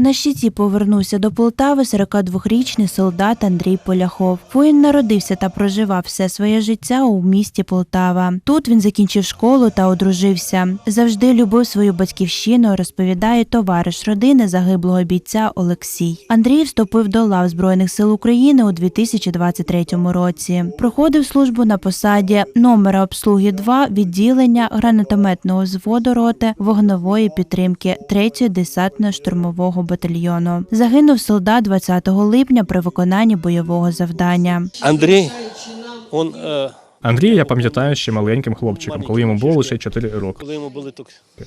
На щиті повернувся до Полтави 42-річний солдат Андрій Поляхов. Воїн народився та проживав все своє життя у місті Полтава. Тут він закінчив школу та одружився. Завжди любив свою батьківщину, розповідає товариш родини загиблого бійця Олексій. Андрій вступив до лав Збройних сил України у 2023 році. Проходив службу на посаді номера обслуги 2 відділення гранатометного взводу роти вогнової підтримки 3-ї десантно-штурмового батальйону. Загинув солдат 20 липня при виконанні бойового завдання. Андрей, он, е, Андрія я пам'ятаю ще маленьким хлопчиком, коли йому було лише 4 роки.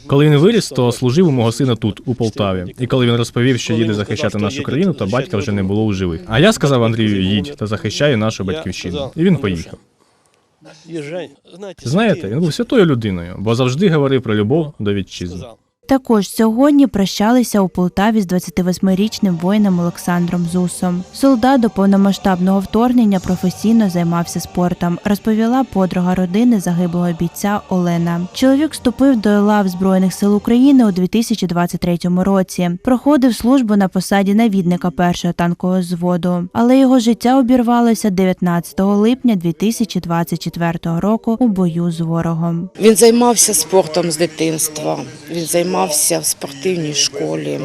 коли він виріс, то служив у мого сина тут, у Полтаві. І коли він розповів, що їде захищати нашу країну, то батька вже не було у живих. А я сказав Андрію, їдь та захищай нашу батьківщину. І він поїхав. Знаєте, Знаєте, він був святою людиною, бо завжди говорив про любов до вітчизни. Також сьогодні прощалися у Полтаві з 28-річним воїном Олександром Зусом. Солдат до повномасштабного вторгнення професійно займався спортом, розповіла подруга родини загиблого бійця Олена. Чоловік вступив до лав Збройних сил України у 2023 році. Проходив службу на посаді навідника першого танкового зводу, але його життя обірвалося 19 липня 2024 року у бою з ворогом. Він займався спортом з дитинства. Він займався в спортивній школі.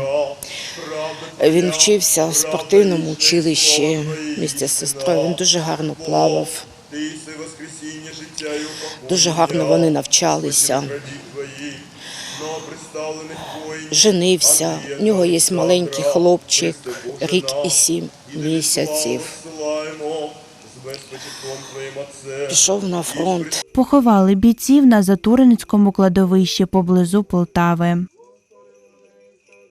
Він вчився в спортивному училищі місті з сестрою. Він дуже гарно плавав. Дуже гарно вони навчалися. Женився. У нього є маленький хлопчик, рік і сім місяців. Пішов на фронт. Поховали бійців на Затуринському кладовищі поблизу Полтави.